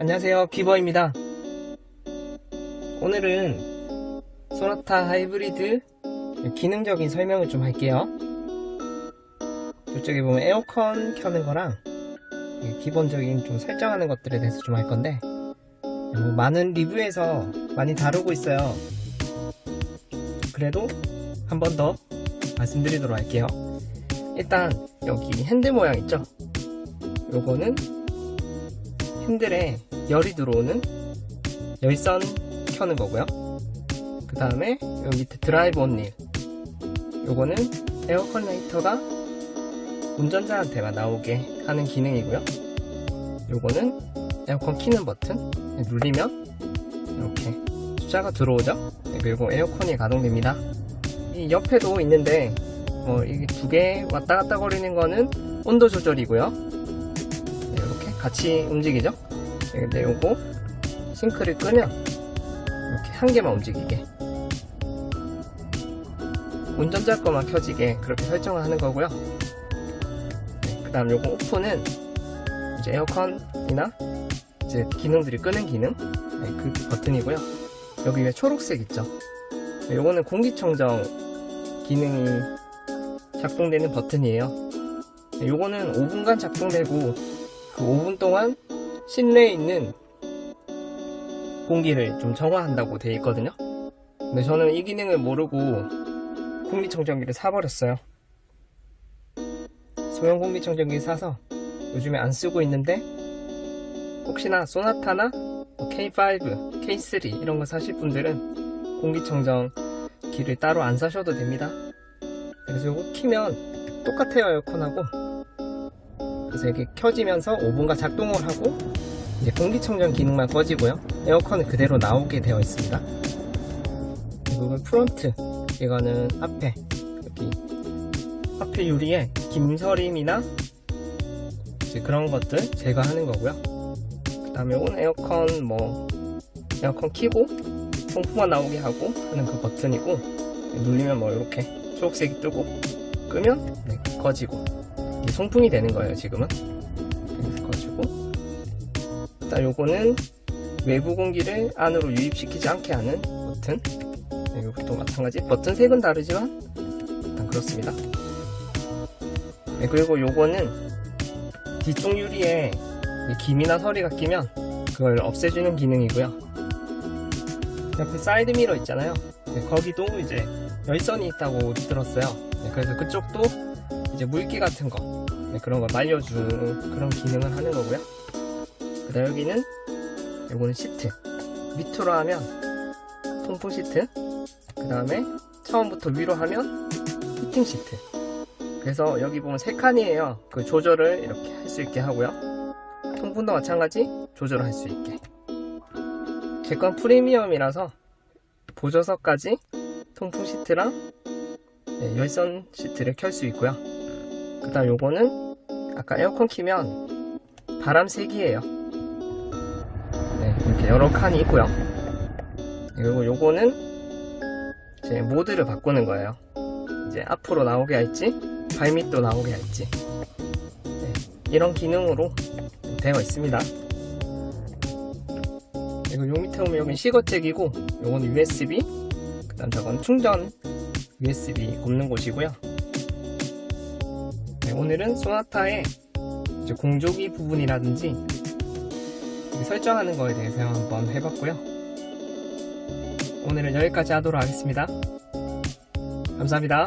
안녕하세요. 기버입니다. 오늘은 소나타 하이브리드 기능적인 설명을 좀 할게요. 이쪽에 보면 에어컨 켜는 거랑 기본적인 좀 설정하는 것들에 대해서 좀 할 건데 뭐 많은 리뷰에서 많이 다루고 있어요. 그래도 한 번 더 말씀드리도록 할게요. 일단 여기 핸들 모양 있죠? 요거는 핸들에 열이 들어오는 열선 켜는 거고요. 그 다음에 여기 밑에 드라이브 온릴 요거는 에어컨 라이터가 운전자한테만 나오게 하는 기능이고요. 요거는 에어컨 키는 버튼 눌리면 이렇게 숫자가 들어오죠. 네, 그리고 에어컨이 가동됩니다. 이 옆에도 있는데 뭐 이게 두 개 왔다 갔다 거리는 거는 온도 조절이고요. 네, 이렇게 같이 움직이죠. 네, 근데 요거 싱크를 끄면 이렇게 한 개만 움직이게 운전자 거만 켜지게 그렇게 설정을 하는 거고요. 네, 그 다음 요거 오프는 이제 에어컨이나 이제 기능들이 끄는 기능 네, 그 버튼이고요. 여기 위에 초록색 있죠. 네, 요거는 공기청정 기능이 작동되는 버튼이에요. 네, 요거는 5분간 작동되고 그 5분 동안 실내에 있는 공기를 좀 정화한다고 되어 있거든요. 근데 저는 이 기능을 모르고 공기청정기를 사버렸어요. 소형 공기청정기 사서 요즘에 안 쓰고 있는데 혹시나 소나타나 뭐 K5, K3 이런 거 사실 분들은 공기청정기를 따로 안 사셔도 됩니다. 그래서 이거 키면 똑같아요 에어컨하고 그래서 이렇게 켜지면서 5분간 작동을 하고 이제 공기청정 기능만 꺼지고요. 에어컨은 그대로 나오게 되어 있습니다. 그리고 프론트 이거는 앞에 여기 앞에 유리에 김서림이나 이제 그런 것들 제거하는 거고요. 그 다음에 이건 에어컨 뭐 에어컨 키고 송풍만 나오게 하고 하는 그 버튼이고 눌리면 뭐 이렇게 초록색이 뜨고 끄면 네, 꺼지고 송풍이 되는 거예요 지금은. 꺼지고 일단 요거는 외부 공기를 안으로 유입시키지 않게 하는 버튼. 네, 이것도 마찬가지. 버튼 색은 다르지만 일단 그렇습니다. 네, 그리고 요거는 뒤쪽 유리에 이 김이나 서리가 끼면 그걸 없애주는 기능이고요. 옆에 사이드 미러 있잖아요. 네, 거기도 이제 열선이 있다고 들었어요. 네, 그래서 그쪽도 이제 물기 같은 거. 네, 그런 걸 말려주는 그런 기능을 하는 거고요. 그 다음 여기는 요거는 시트. 밑으로 하면 통풍 시트. 그 다음에 처음부터 위로 하면 히팅 시트. 그래서 여기 보면 세 칸이에요. 그 조절을 이렇게 할 수 있게 하고요. 통풍도 마찬가지 조절을 할 수 있게. 제 건 프리미엄이라서 보조석까지 통풍 시트랑 네, 열선 시트를 켤 수 있고요 그 다음 요거는 아까 에어컨 키면 바람 세기예요 네, 이렇게 여러 칸이 있고요. 그리고 요거는 이제 모드를 바꾸는 거예요. 이제 앞으로 나오게 할지, 발밑도 나오게 할지. 네, 이런 기능으로 되어 있습니다. 그리고 요 밑에 보면 여기는 시거잭이고, 요거는 USB, 그 다음 저건 충전 USB 꼽는 곳이고요. 네, 오늘은 소나타의 공조기 부분이라든지 설정하는 거에 대해서 한번 해봤고요. 오늘은 여기까지 하도록 하겠습니다. 감사합니다.